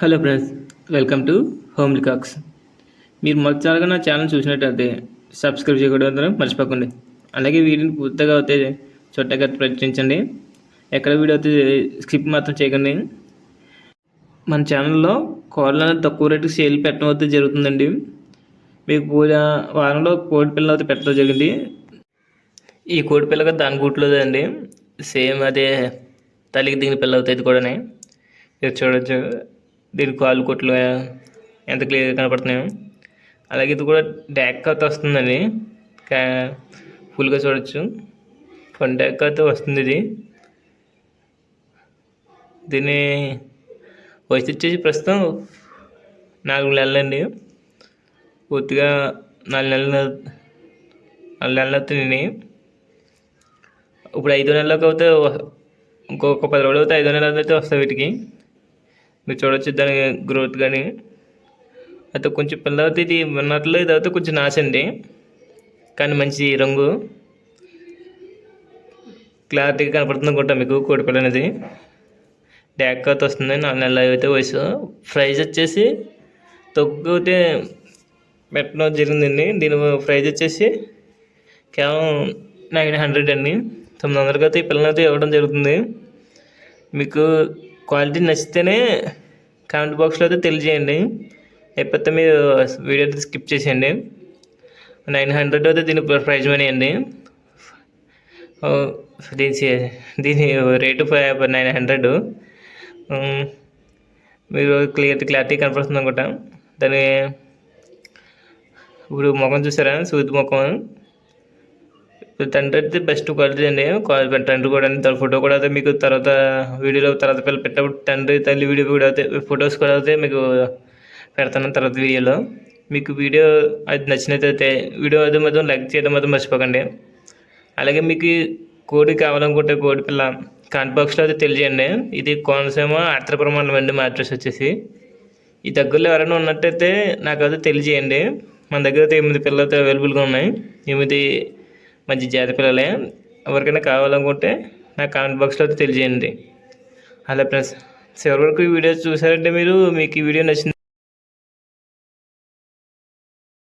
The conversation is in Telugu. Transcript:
Hello friends welcome to home లికాక్స్ మీరు మొదటిసారిగా నా ఛానల్ చూసినట్టయితే సబ్స్క్రైబ్ చేయకూడదు మర్చిపోకండి. అలాగే వీడియోని పూర్తిగా అయితే చుట్టగా ప్రయత్నించండి. ఎక్కడ వీడియో అయితే స్కిప్ మాత్రం చేయకండి. మన ఛానల్లో కోళ్ళని తక్కువ రేటుకి సేల్ పెట్టడం అయితే జరుగుతుందండి. మీకు పూజ వారంలో కోడి పిల్ల అయితే పెట్టడం జరిగింది. ఈ కోడి పిల్లగా దాని గూట్లోదే అండి. సేమ్ అదే తల్లికి దిగిన పిల్ల అవుతుంది కూడా మీరు చూడొచ్చు. దీని కాలు కొట్లు ఎంత క్లియర్గా కనపడుతున్నాయో. అలాగే ఇది కూడా డ్యాక్ కత్ వస్తుందండి. కా ఫుల్గా చూడొచ్చు. కొన్ని డ్యాక్ కత్ వస్తుంది ఇది. దీన్ని వయసు వచ్చేసి ప్రస్తుతం నాలుగు నెలలండి పూర్తిగా నాలుగు నెలలు నాలుగు నెలలు అవుతుంది ఇప్పుడు ఐదో నెలలకు అయితే ఇంకొక పది రోజులు అయితే ఐదో నెలలు అయితే వస్తాయి వీటికి. మీరు చూడొచ్చు దాని గ్రోత్ కానీ అయితే కొంచెం పిల్ల అయితే ఇది ఉన్నట్లు ఇది అయితే కొంచెం నాశండి కానీ మంచి రంగు. క్లారిటీగా కనపడుతుంది అనుకుంటా మీకు కోడిపిల్ల అనేది. డ్యాక్ అయితే వస్తుంది నాలుగు నెలలు అయితే వయసు. ప్రైజ్ వచ్చేసి తగ్గితే అయితే పెట్టడం జరిగిందండి. దీని ప్రైజ్ వచ్చేసి కేవలం నైన్ హండ్రెడ్ అండి. తొమ్మిది వందలకి అయితే ఈ పిల్లలైతే ఇవ్వడం జరుగుతుంది. మీకు క్వాలిటీ నచ్చితేనే కామెంట్ బాక్స్లో అయితే తెలియజేయండి. లేకపోతే మీరు వీడియో అయితే స్కిప్ చేసేయండి. నైన్ హండ్రెడ్ అయితే దీని ప్రైజ్ మనీ అండి. దీని దీని రేటు నైన్ హండ్రెడ్. మీరు క్లియర్ క్లారిటీ కనపడుతుంది అనుకుంటా దాని ఇప్పుడు ముఖం చూసారా? సూది ముఖం. తండ్రి అయితే బెస్ట్ క్వాలిటీ అండి. తండ్రి కూడా అండి ఫోటో కూడా అయితే మీకు తర్వాత వీడియోలో తర్వాత పిల్లలు పెట్టినప్పుడు తండ్రి తల్లి వీడియో కూడా అయితే ఫొటోస్ కూడా అయితే మీకు పెడతాను తర్వాత వీడియోలో మీకు వీడియో అది నచ్చినట్లయితే వీడియో అది మాత్రం లైక్ చేయడం మాత్రం మర్చిపోకండి. అలాగే మీకు కోడి కావాలనుకుంటే కోడి పిల్ల కాంట్ బాక్స్లో అయితే తెలియజేయండి. ఇది కోనసీమ ఆత్రపురం మండలం అండి మా అడ్రస్ వచ్చేసి. ఈ దగ్గరలో ఎవరైనా ఉన్నట్టయితే నాకు అయితే తెలియజేయండి. మన దగ్గర అయితే ఎనిమిది పిల్లలతో అవైలబుల్గా ఉన్నాయి. ఎనిమిది మంచి జాతి పిల్లలే. ఎవరికైనా కావాలనుకుంటే నా కామెంట్ బాక్స్లో తెలియజేయండి. అలా ఫ్రెండ్స్ చివరి వరకు ఈ వీడియో చూసారంటే మీరు మీకు ఈ వీడియో నచ్చింది